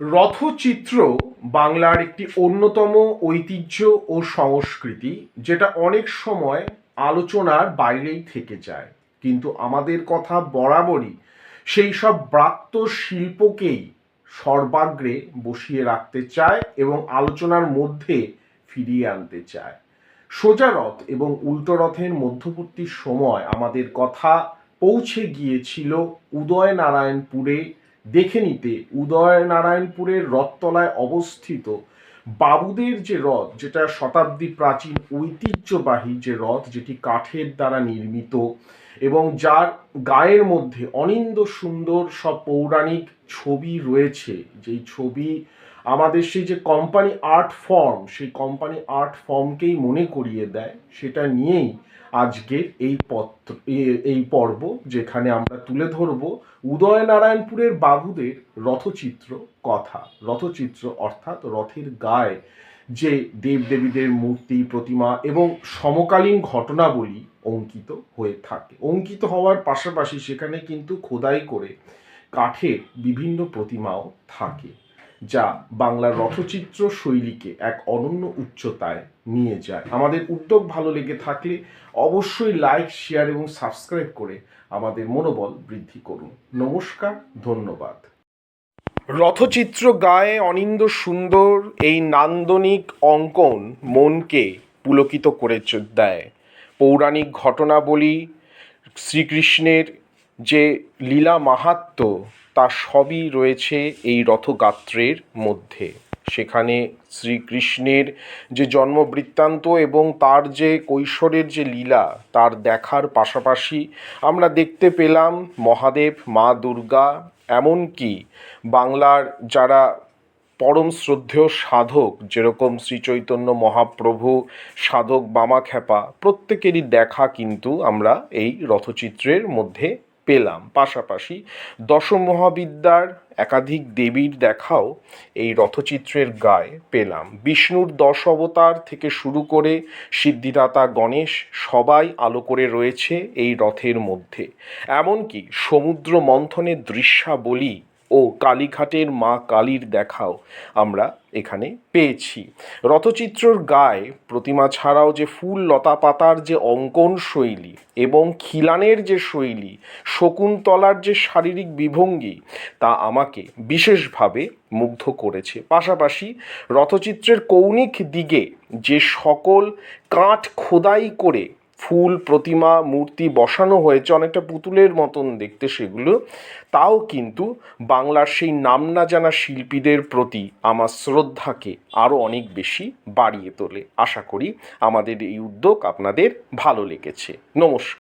রথচিত্র বাংলার একটি অন্যতম ঐতিহ্য ও সংস্কৃতি, যেটা অনেক সময় আলোচনার বাইরেই থেকে যায়। কিন্তু আমাদের কথা বরাবরই সেই সব ব্রাত্য শিল্পকেই সর্বাগ্রে বসিয়ে রাখতে চায় এবং আলোচনার মধ্যে ফিরিয়ে আনতে চায়। সোজা রথ এবং উল্টো রথের মধ্যবর্তী সময় আমাদের কথা পৌঁছে গিয়েছিল উদয়নারায়ণপুরে দেখে নিতে উদয়নারায়ণপুরের রথতলায় অবস্থিত বাবুদের যে রথ, যেটা শতাব্দী প্রাচীন ঐতিহ্যবাহী যে রথ, যেটি কাঠের দ্বারা নির্মিত এবং যার গায়ের মধ্যে অনিন্দ সুন্দর সব পৌরাণিক ছবি রয়েছে, যেই ছবি আমাদের সেই যে কোম্পানি আর্ট ফর্ম সেই কোম্পানি আর্ট ফর্মকেই মনে করিয়ে দেয়, সেটা নিয়েই আজকের এই পত্র, এই পর্ব, যেখানে আমরা তুলে ধরব উদয়নারায়ণপুরের বাবুদের রথচিত্র কথা। রথচিত্র অর্থাৎ রথের গায়ে যে দেবদেবীদের মূর্তি, প্রতিমা এবং সমকালীন ঘটনাবলী অঙ্কিত হয়ে থাকে। অঙ্কিত হওয়ার পাশাপাশি সেখানে কিন্তু খোদাই করে কাঠের বিভিন্ন প্রতিমাও থাকে। যা বাংলার রথচিত্র শৈলীকে এক অনন্য উচ্চতায় নিয়ে যায়। আমাদের উদ্যোগ ভালো লেগে থাকলে অবশ্যই লাইক শেয়ার এবং সাবস্ক্রাইব করে আমাদের মনোবল বৃদ্ধি করুন। নমস্কার, ধন্যবাদ। রথচিত্র গায়ে অনিন্দ সুন্দর এই নান্দনিক অঙ্কন মনকে পুলকিত করে দেয়। পৌরাণিক ঘটনাবলী শ্রীকৃষ্ণের যে লীলা মাহাত্ম্য তা সবই রয়েছে এই রথগাত্রের মধ্যে। সেখানে শ্রীকৃষ্ণের যে জন্মবৃত্তান্ত এবং তার যে কৈশোরের যে লীলা, তার দেখার পাশাপাশি আমরা দেখতে পেলাম মহাদেব, মা দুর্গা, এমনকি বাংলার যারা পরম শ্রদ্ধেয় সাধক, যেরকম শ্রী চৈতন্য মহাপ্রভু, সাধক বামাখ্যাপা, প্রত্যেকেরই দেখা কিন্তু আমরা এই রথচিত্রের মধ্যে পেলাম। পাশাপাশি দশম মহাবিদ্যার একাধিক দেবীর দেখাও এই রথচিত্রের গায়ে পেলাম। বিষ্ণুর দশ অবতার থেকে শুরু করে সিদ্ধিদাতা গণেশ সবাই আলো করে রয়েছে এই রথের মধ্যে। এমনকি সমুদ্র মন্থনের দৃশ্যাবলী ও কালীঘাটের মা কালীর দেখাও আমরা এখানে পেয়েছি। রথচিত্রর গায়ে প্রতিমা ছাড়াও যে ফুল লতা পাতার যে অঙ্কন শৈলী এবং খিলানের যে শৈলী, শকুন্তলার যে শারীরিক বিভঙ্গি, তা আমাকে বিশেষভাবে মুগ্ধ করেছে। পাশাপাশি রথচিত্রের কৌণিক দিকে যে সকল কাঠ খোদাই করে ফুল, প্রতিমা, মূর্তি বসানো হয়েছে অনেকটা পুতুলের মতন দেখতে সেগুলো। তাও কিন্তু বাংলার সেই নাম না জানা শিল্পীদের প্রতি আমার শ্রদ্ধাকে আরও অনেক বেশি বাড়িয়ে তোলে। আশা করি আমাদের এই উদ্যোগ আপনাদের ভালো লেগেছে। নমস্কার।